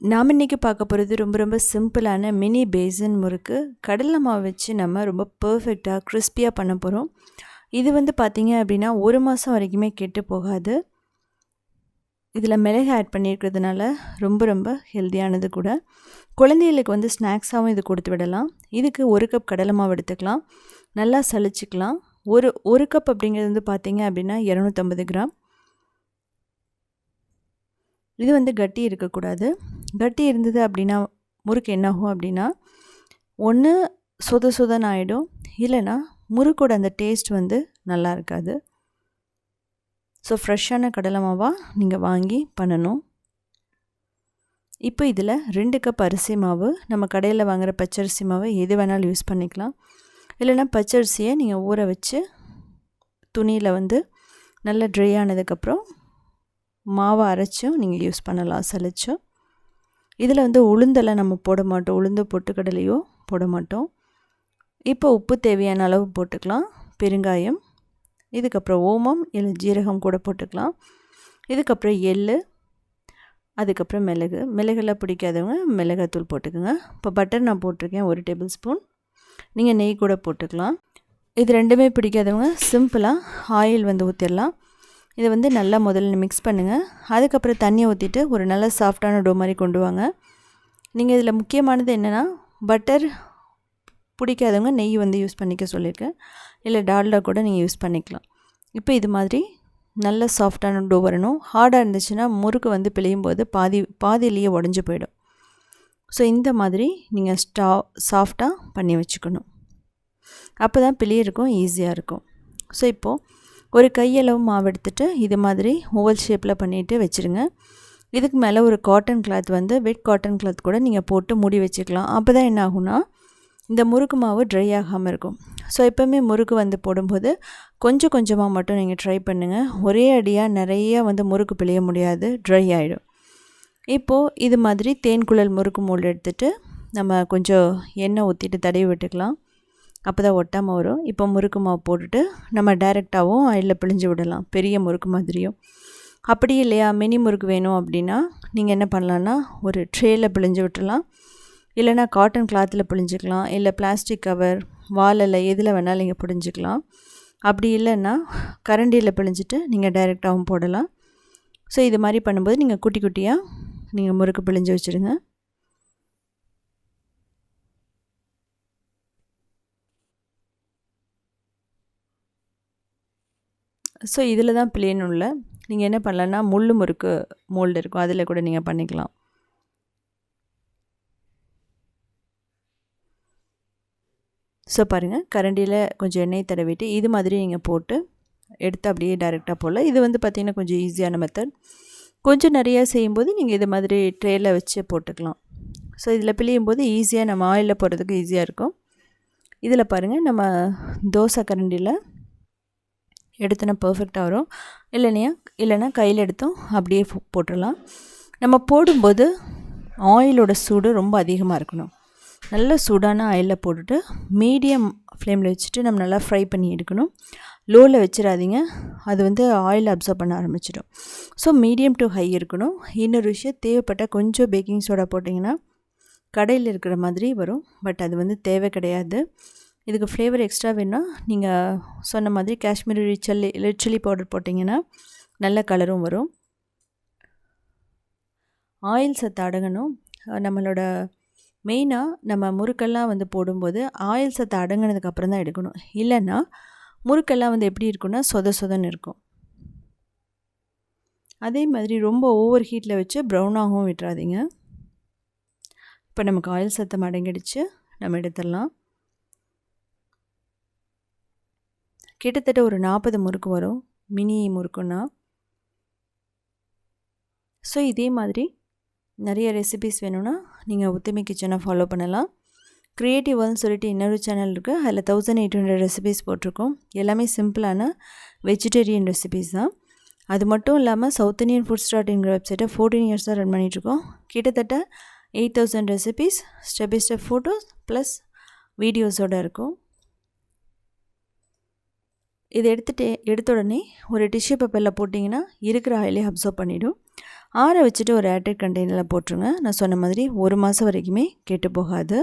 நாம் இன்றைக்கி பார்க்க போகிறது ரொம்ப ரொம்ப சிம்பிளான மினி பேசன் முறுக்கு. கடலை மாவு வச்சு நம்ம ரொம்ப பர்ஃபெக்டாக கிறிஸ்பியாக பண்ண போகிறோம் இது வந்து பார்த்திங்க அப்படின்னா ஒரு மாதம் வரைக்குமே கெட்டு போகாது. இதில் மிளகு ஆட் பண்ணியிருக்கிறதுனால ரொம்ப ரொம்ப ஹெல்த்தியானது கூட. குழந்தைகளுக்கு வந்து ஸ்நாக்ஸாகவும் இது கொடுத்து விடலாம். இதுக்கு ஒரு கப் கடலை மாவு எடுத்துக்கலாம். நல்லா சளிச்சிக்கலாம். ஒரு ஒரு கப் அப்படிங்கிறது வந்து பார்த்திங்க அப்படின்னா இரநூத்தம்பது கிராம். இது வந்து கட்டி இருக்கக்கூடாது. கட்டி இருந்தது அப்படின்னா முறுக்கு என்னாகும் அப்படின்னா ஒன்று சொத சொதன் ஆகிடும் இல்லைன்னா முறுக்கோட அந்த டேஸ்ட் வந்து நல்லா இருக்காது. ஸோ ஃப்ரெஷ்ஷான கடலை மாவாக நீங்கள் வாங்கி பண்ணணும். இப்போ இதில் ரெண்டு கப் அரிசி மாவு நம்ம கடையில் வாங்குகிற பச்சரிசி மாவை எது வேணாலும் யூஸ் பண்ணிக்கலாம். இல்லைனா பச்சரிசியை நீங்கள் ஊற வச்சு துணியில் வந்து நல்லா ட்ரை ஆனதுக்கப்புறம் மாவை அரைச்சும் நீங்கள் யூஸ் பண்ணலாம் சளிச்சும். இதில் வந்து உளுந்தெல்லாம் நம்ம போட மாட்டோம். உளுந்து பொட்டுக்கடலையோ போட மாட்டோம். இப்போ உப்பு தேவையான அளவு போட்டுக்கலாம். பெருங்காயம் இதுக்கப்புறம் ஓமம் இல்லை ஜீரகம் கூட போட்டுக்கலாம். இதுக்கப்புறம் எள் அதுக்கப்புறம் மிளகு. மிளகெல்லாம் பிடிக்காதவங்க மிளகாத்தூள் போட்டுக்கோங்க. இப்போ பட்டர் நான் போட்டிருக்கேன் ஒரு டேபிள் ஸ்பூன். நீங்கள் நெய் கூட போட்டுக்கலாம். இது ரெண்டுமே பிடிக்காதவங்க சிம்பிளாக ஆயில் வந்து ஊற்றிடலாம் இதை வந்து நல்லா முதல்ல மிக்ஸ் பண்ணுங்கள் அதுக்கப்புறம் தண்ணியை ஊற்றிட்டு ஒரு நல்ல சாஃப்டான டோ மாதிரி கொண்டு வாங்க. நீங்கள் இதில் முக்கியமானது என்னென்னா பட்டர் பிடிக்காதவங்க நெய் வந்து யூஸ் பண்ணிக்க சொல்லியிருக்கேன் இல்லை டால்டா கூட நீங்கள் யூஸ் பண்ணிக்கலாம். இப்போ இது மாதிரி நல்ல சாஃப்டான டோ வரணும். ஹார்டாக இருந்துச்சுன்னா முறுக்கு வந்து பிழையும் போது பாதி பாதியிலேயே உடஞ்சி போயிடும். ஸோ இந்த மாதிரி நீங்கள் ஸ்டா சாஃப்டாக பண்ணி வச்சுக்கணும். அப்போ தான் பிழையிருக்கும் ஈஸியாக இருக்கும். ஸோ இப்போது ஒரு கையளவு மாவு எடுத்துகிட்டு இது மாதிரி ஓவல் ஷேப்பில் பண்ணிவிட்டு வச்சுருங்க. இதுக்கு மேலே ஒரு காட்டன் கிளாத் வந்து வெட் காட்டன் கிளாத் கூட நீங்கள் போட்டு மூடி வச்சுக்கலாம். அப்போ தான் என்ன ஆகும்னா இந்த முறுக்கு மாவு ட்ரை ஆகாமல் இருக்கும். ஸோ எப்போவுமே முறுக்கு வந்து போடும்போது கொஞ்சம் கொஞ்சமாக மட்டும் நீங்கள் ட்ரை பண்ணுங்கள் ஒரே அடியாக நிறையா வந்து முறுக்கு பிழிய முடியாது ட்ரை ஆகிடும் இப்போது இது மாதிரி தேன் குழல் முறுக்கு மூல் எடுத்துகிட்டு நம்ம கொஞ்சம் எண்ணெய் ஊற்றிட்டு தடவி விட்டுக்கலாம். அப்போ தான் ஒட்டாமல் வரும். இப்போ முறுக்கு மாவு போட்டுட்டு நம்ம டைரெக்டாகவும் ஆயிலில் பிழிஞ்சு விடலாம். பெரிய முறுக்கு மாதிரியும். அப்படி இல்லையா? மினி முறுக்கு வேணும் அப்படின்னா நீங்கள் என்ன பண்ணலான்னா ஒரு ட்ரேயில் பிழிஞ்சு விட்டுலாம் இல்லைனா காட்டன் கிளாத்தில் பிழிஞ்சிக்கலாம். இல்லை பிளாஸ்டிக் கவர் வாலில் எதில் வேணாலும் நீங்கள் பிழிஞ்சிக்கலாம். அப்படி இல்லைன்னா கரண்டியில் பிழிஞ்சிட்டு நீங்கள் டைரெக்டாகவும் போடலாம். ஸோ இது மாதிரி பண்ணும்போது நீங்கள் குட்டி குட்டியாக நீங்கள் முறுக்கு பிழிஞ்சு வச்சுருங்க. ஸோ இதில் தான் பிளேன் உள்ள. நீங்கள் என்ன பண்ணலான்னா முள் முறுக்கு மோல்டு இருக்கும். அதில் கூட நீங்கள் பண்ணிக்கலாம். ஸோ பாருங்கள் கரண்டியில் கொஞ்சம் எண்ணெய் தடவிட்டு இது மாதிரி நீங்கள் போட்டு எடுத்து அப்படியே டைரெக்டாக போடல இது வந்து பார்த்திங்கன்னா கொஞ்சம் ஈஸியான மெத்தட் கொஞ்சம் நிறையா செய்யும்போது நீங்கள் இது மாதிரி ட்ரேயில் வச்சு போட்டுக்கலாம். ஸோ இதில் பிழியும் போது ஈஸியாக நம்ம ஆயிலில் போடுறதுக்கு ஈஸியாக இருக்கும். இதில் பாருங்கள் நம்ம தோசை கரண்டியில் எடுத்தோன்னா பர்ஃபெக்டாக வரும். இல்லைனையா இல்லைன்னா கையில் எடுத்தோம் அப்படியே போட்டுடலாம். நம்ம போடும்போது ஆயிலோட சூடு ரொம்ப அதிகமாக இருக்கணும். நல்ல சூடான ஆயிலில் போட்டுட்டு மீடியம் ஃப்ளேமில் வச்சுட்டு நம்ம நல்லா ஃப்ரை பண்ணி எடுக்கணும். லோவில் வச்சிடாதீங்க. அது வந்து ஆயில் அப்சர்வ் பண்ண ஆரம்பிச்சிடும். ஸோ மீடியம் டு ஹை இருக்கணும். இன்னொரு விஷயம் தேவைப்பட்ட கொஞ்சம் பேக்கிங் சோடா போட்டிங்கன்னா கடையில் இருக்கிற மாதிரி வரும். பட் அது வந்து தேவை கிடையாது. இதுக்கு ஃப்ளேவர் எக்ஸ்ட்ரா வேணுன்னா நீங்கள் சொன்ன மாதிரி Kashmiri chilli red chilli powder போட்டிங்கன்னா நல்ல கலரும் வரும். ஆயில் சத்து அடங்கணும். நம்மளோட மெயினாக நம்ம முறுக்கெல்லாம் வந்து போடும்போது ஆயில் சத்து அடங்கினதுக்கப்புறம் தான் எடுக்கணும். இல்லைன்னா முறுக்கெல்லாம் வந்து எப்படி இருக்குன்னா சொத சொதன்னு இருக்கும். அதே மாதிரி ரொம்ப ஓவர் ஹீட்டில் வச்சு ப்ரௌனாகவும் விட்டுறாதீங்க. இப்போ நமக்கு ஆயில் சத்தம் அடங்கிடுச்சு நம்ம எடுத்துடலாம். கிட்டத்தட்ட ஒரு நாற்பது முறுக்கு வரும். மினி முறுக்குன்னா. ஸோ இதே மாதிரி நிறைய ரெசிபிஸ் வேணும்னா நீங்கள் உத்தமி கிச்சனை ஃபாலோ பண்ணலாம். க்ரியேட்டிவ் சொல்லிட்டு இன்னொரு சேனல் இருக்குது அதில் தௌசண்ட் எயிட் ஹண்ட்ரட் ரெசிபிஸ் போட்டிருக்கோம். எல்லாமே சிம்பிளான வெஜிடேரியன் ரெசிபிஸ் தான். அது மட்டும் இல்லாமல் சவுத் இண்டியன் ஃபுட் ஸ்டார்ட்ங்கிற வெப்சைட்டை ஃபோர்டீன் இயர்ஸாக ரன் பண்ணிகிட்ருக்கோம் கிட்டத்தட்ட eight thousand recipes step by step photos plus வீடியோஸோடு இருக்கும். இதை எடுத்துகிட்டு எடுத்த உடனே ஒரு டிஷ்யூ பேப்பரில் போட்டிங்கன்னா இருக்கிற ஆயிலே அப்சர்வ் பண்ணிவிடும் ஆற வச்சுட்டு ஒரு ஏர்டைட் கண்டெய்னரில் போட்டுருங்க. நான் சொன்ன மாதிரி ஒரு மாதம் வரைக்குமே கெட்டு போகாது.